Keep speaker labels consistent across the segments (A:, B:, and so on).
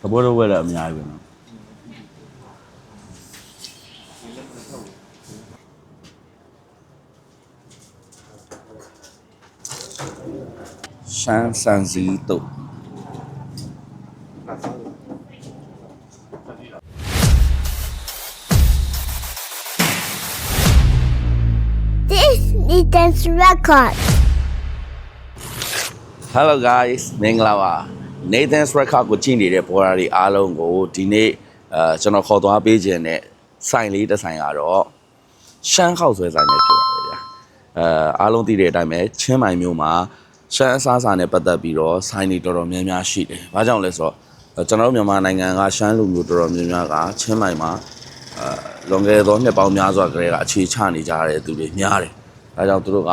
A: တဘောတော့ဝဲတာအများကြီးပဲနော်ရှမ်းစံစီတို့
B: This is dance record.
A: Hello guys မင်္ဂလာပါ Nathan's Record ကိုကြည့်နေတဲ့ဘောရာတွေအားလုံးကိုဒီနေ့အဲကျွန်တော်ခေါ်သွားပေးခြင်းနဲ့ဆိုင်လေးတစ်ဆိုင်ကတော့ရှမ်းခောက်ဆွဲဆိုင်ပဲဖြစ်ပါတယ်ဗျာအဲအားလုံးသိတဲ့အတိုင်းပဲချင်းမိုင်မျိုးမှာရှမ်းအစားအစာနဲ့ပတ်သက်ပြီးတော့ဆိုင်တွေတော်တော်များများရှိတယ်။ဘာကြောင့်လဲဆိုတော့အဲကျွန်တော်တို့မြန်မာနိုင်ငံကရှမ်းလူမျိုးတော်တော်များများကချင်းမိုင်မှာအဲလွန်ခဲ့သောနှစ်ပေါင်းများစွာကတည်းကအခြေချနေကြတဲ့သူတွေများတယ်။ဒါကြောင့်သူတို့က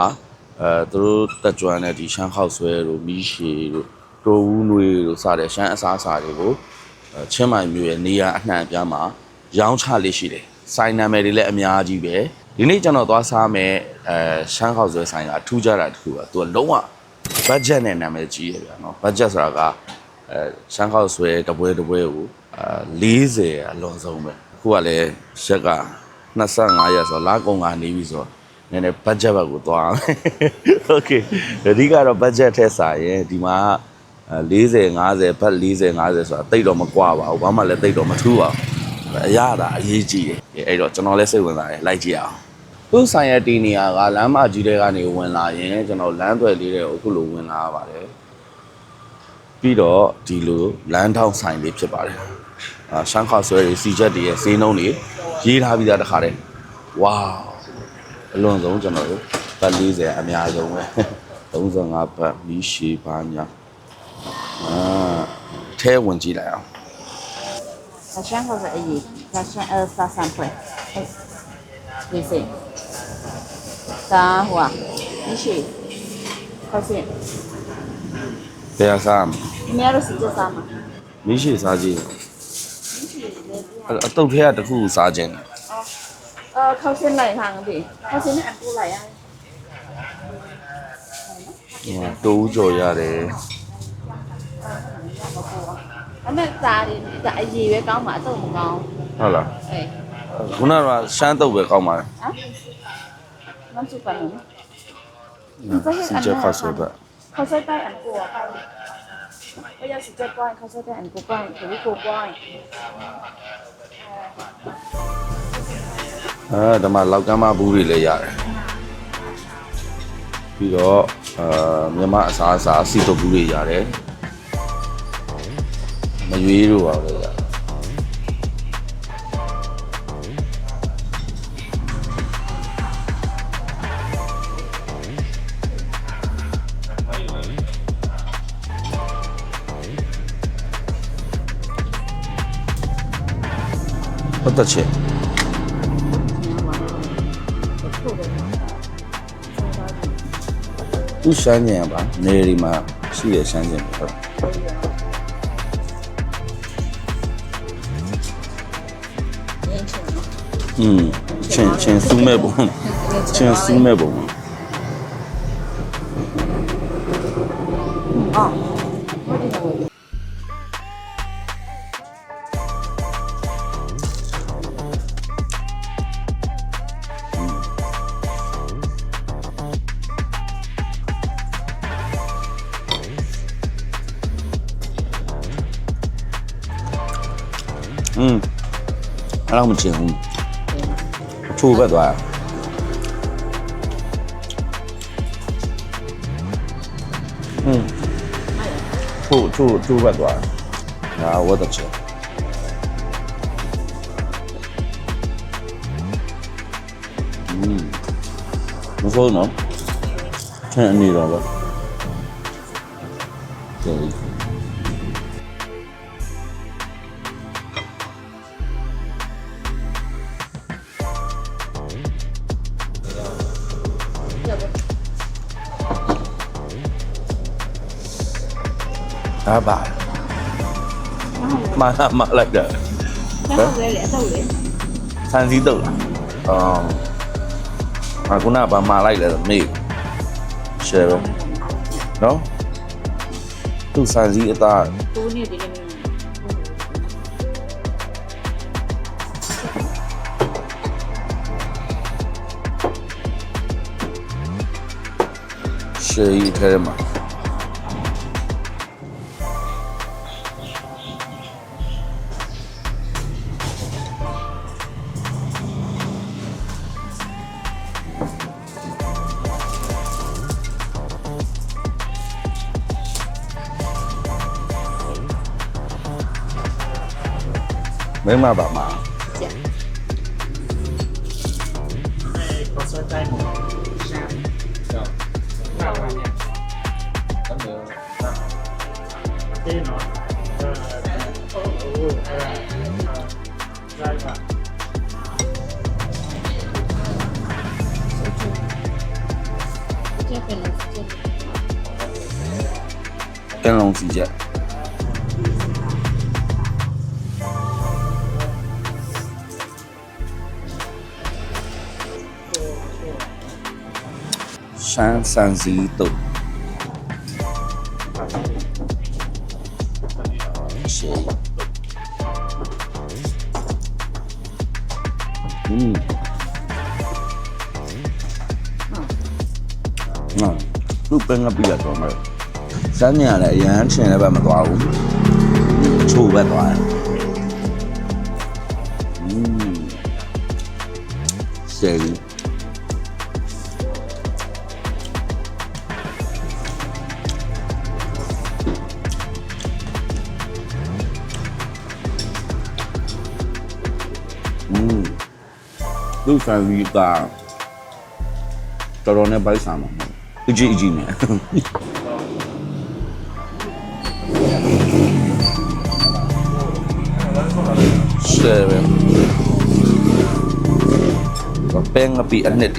A: အဲသူတို့တက်ကြွတဲ့ဒီရှမ်းခောက်ဆွဲတို့မီးရှည်တို့တိုးဦးနွေတို့စတဲ့ရှမ်းအစားအစာတွေကိုအဲချင်းမိုင်မျိုးရဲ့နေရာအနှံ့အပြားမှာရောင်းချလေးရှိတယ်။ဆိုင်နာမည်တွေလည်းအများကြီးပဲ။ဒီနေ့ကျွန်တော်သွားစားမယ်အဲရှမ်းခောက်ဆွဲဆိုင်ကထူးခြားတာတစ်ခုကသူကလုံးဝ budget နဲ့နာမည်ကြီးရဗျာနော် budget ဆိုတာကအဲရှမ်းခောက်ဆွဲတပွဲတပွဲကိုအဲ40အလွန်ဆုံးပဲအခုကလည်းရက်က25ရက်ဆိုတော့လာကုန်ကနေပြီဆိုတော့ နည်းနည်း budget ဘက်ကိုသွားမယ် okay ဒီကတော့ budget ထက်စာရင်ဒီမှာ40 50ဘတ်40 50ဆိုတာတိတ်တော့မကွာပါဘူးဘာမှလည်းတိတ်တော့မထူးပါဘူးအရတာအရေးကြီးတယ်အဲ့တော့ကျွန်တော်လည်းစိတ်ဝင်စားတယ်လိုက်ကြည့်အောင်သူ့ဆိုင်ရဲ့တီနေရာကလမ်းမကြီးတွေကနေဝင်လာရင်ကျွန်တော်လမ်းသွယ်လေးတွေကိုအခုလိုဝင်လာရပါတယ်ပြီးတော့ဒီလိုလမ်းထောင်ဆိုင်လေးဖြစ်ပါတယ်အာရှမ်းခေါဆွဲတွေစီချက်တွေရဲ့ဈေးနှုန်းတွေရေးထားပြီးသားတစ်ခါတည်းဝါ အလွန်ဆုံးကျွန်တော်တို့ဘတ်40အများဆုံးပဲ35ဘတ်မီးရှည်ပါညာအာထဲဝင်ကြည့်လိုက်အောင်
C: ဆာရှန်ဟောကအရေးဆာရှန်အဆာဆန်ဖွဲ့ဒီစိသာဟွာမီးရှည်ခေါ်စင်
A: တရားစားမှာ
C: အများတို့စီကြစားမှာ
A: မီးရှည်စားကြည့်အဲ့အတုတ်ထဲကတစ်ခုစားခြင်းတယ်
C: เข้าเส้นไหลทาง
A: ดิ
C: เข้าเส้นอันกูไหลอ่ะ
A: တိုးကြော်ရတယ်
C: အမေသားဒီဒါအရေးပဲကောင်းမှာအတော့မကောင်း
A: ဟုတ်လား
C: အေး
A: ခုနကရှမ်းတုပ်ပဲကောင်းပါလား
C: ဟမ်မစုပါဘူး
A: စင်ကြခါဆိုတော့
C: ခါဆိုတဲ့အန်ကိုပါဘယ်ရစကြပွိုင်းခါဆိုတဲ့အန်ကိုပွိုင်းဒီကိုပွိုင်း
A: အဲဒီမှာလောက်ကမ်းမဘူးတွေလည်းရတယ်ပြီးတော့အာမြမအစားအစာစီတုပ်ဘူးတွေရတယ်မရွေးတို့ပါလေရတယ်ဟုတ်တ သူရှမ်းကျင်ပါနေဒီမှာရှိရရှမ်းကျင်ပဲဟုတ်อืมချင်းချင်းစူးမဲ့ပုံချင်းစူးမဲ့ပုံ အဲ့တော့မချင်းဘူးအချိုးပဲသွားอืมချိုးချိုးချိုးပဲသွားဒါဝတ်တဲ့ချက်อืมမဆိုးနော်ချန်အနေတော့ပဲ
C: about? Mà, mà like that. San dí tử. Um, alguna mà
A: like that me. Chévere. No? Tú san dí ta. Shit, you tell him. မင်းမပါမှာတင်လုံးစီချက် ရှမ်းဆန်စီတုတ်ရှေးอืมနော်သူ့ပင်ကပြရတော့မယ် စမ်းနေရလဲအရန်ချင်လည်းပဲမသွားဘူးချိုးပဲသွားတယ်อืมဆယ် လူဆန်ကြီးကတော်တော်နဲ့ပိုက်ဆံမှာအကြီးအကြီးနဲ့ရှယ်ပဲကပင်းအပီအနှစ်တ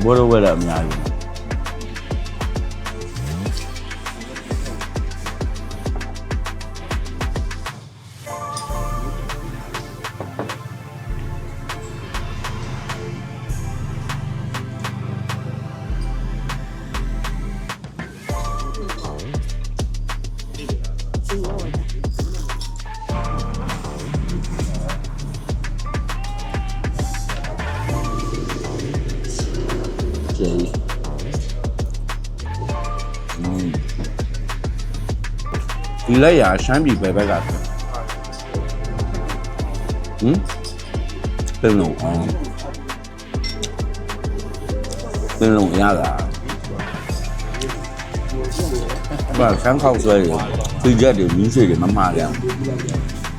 A: င်ဘောရဝဲလာအများကြီးကျေး ဒီလက်ရရှမ်းပြည်ဘယ်ဘက်ကလဲဟမ်ပင်လုံးအောင်ပင်လုံးရတာဘာဆန်းခောက်ဆွဲတွေဖိချက်တွေမြင်းဆွေတွေမမှားကြ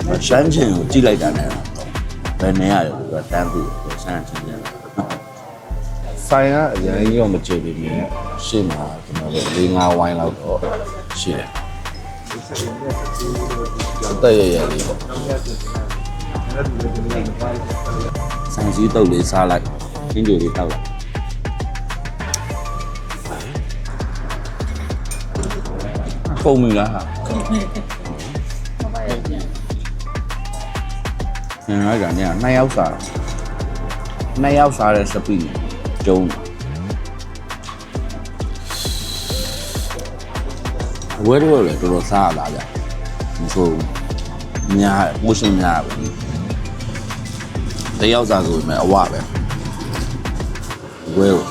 A: ဘူးရှမ်းချင်းကိုကြည့်လိုက်တာနဲ့ဘယ်နေရလဲဆိုတော့တန်းပြီးရှမ်းချင်းတယ် ဆိုင်ကအရင်ကြီးတော့မကြည့်ပြီမြင်ရှေ့မှာကျွန်တော်တို့၄၅ဝိုင်းလောက်တော့ရှိတယ်အသက်ရရလေးပေါ့ဆိုင်စီတုပ်လေးစားလိုက်အင်းကြိုလေးတောက်လိုက်ပုံမီလားဟာညနေကညနှစ်ယောက်စားတာနှစ်ယောက်စားတဲ့စပီ ကျုံးဝဲတော့လေတော်တော်စားရတာဗျမဆိုးဘူးများပိုးရှင်များပဲတယောက်စားဆိုပေမဲ့အဝပဲဝဲတော့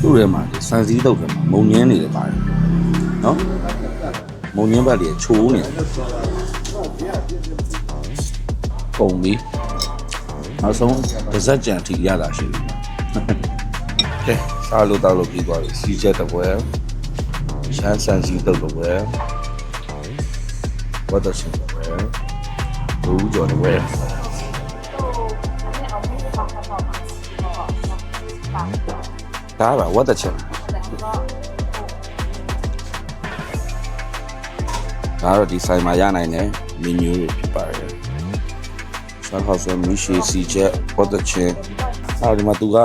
A: သူ့ထဲမှာစံစည်းတုပ်ထဲမှာမုံငင်းနေတယ်ပါတယ်နော်မုံငင်းဘက်တွေချိုးနေတယ် ပုံပြီးနောက်ဆုံးတစ်စက်ကြံထိရတာရှိတယ်ကဲစားလို့တောက်လို့ပြီးသွားပြီစီးချက်တစ်ပွဲရှမ်းဆန်စီတုပ်တစ်ပွဲဝတ်တရှင်တစ်ပွဲဘူးကြော်တစ်ပွဲဒါပါဝတ်တချင်ဒါတော့ဒီဆိုင်မှာရနိုင်တဲ့မီနူးတွေဖြစ်ပါတယ် ရှမ်းခောက်ဆွဲမီးရှည်စီချက်ပေါ်တဲ့ချင်းအော်ဒီမှာသူက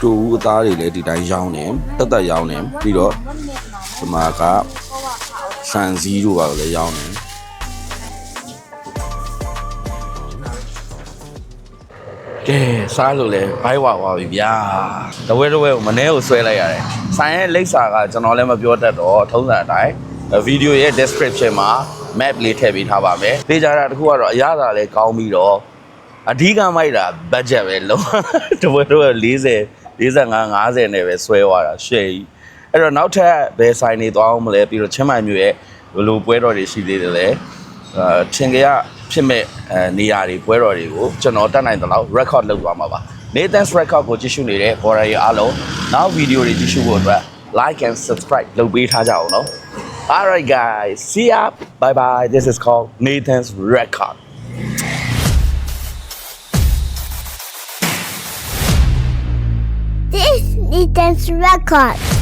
A: တူဦးအသားတွေလည်းဒီတိုင်းရောင်းနေတက်တက်ရောင်းနေပြီးတော့ဒီမှာကဆန်စည်းတို့ပါလည်းရောင်းနေကဲစားလို့လဲဘိုက်ဝါဝါပြီဗျာတဝဲတဝဲကိုမနှဲကိုဆွဲလိုက်ရတယ်ဆိုင်ရဲ့လိပ်စာကကျွန်တော်လည်းမပြောတတ်တော့ထုံးစံအတိုင်းဗီဒီယိုရဲ့ description မှာ map လေးထည့်ပေးထားပါမယ်။သေးကြတာတစ်ခုကတော့အရသာလည်းကောင်းပြီးတော့အဓိကမိုက်တာ budget ပဲလုံးတဝဲတဝဲ40 45 50နဲ့ပဲဆွဲသွားတာရှယ်ကြီးအဲ့တော့နောက်ထပ်ဘယ်ဆိုင်နေသွားအောင်မလဲပြီးတော့ချင်းမိုင်မြို့ရဲ့ဘယ်လိုပွဲတော်တွေရှိသေးတယ်လဲအာထင်ကြရဖြစ်မဲ့အဲနေရာတွေပွဲတော်တွေကိုကျွန်တော်တက်နိုင်သလောက် record လုပ်သွားမှာပါ Nathan's record ကိုကြည့်ရှုနေတဲ့ border တွေအားလုံးနောက်ဗီဒီယိုတွေကြည့်ရှုဖို့အတွက် like and subscribe လုပ်ပေးထားကြအောင်နော် Alright guys. See ya. Bye bye this is called Nathan's record.
B: This is Nathan's record.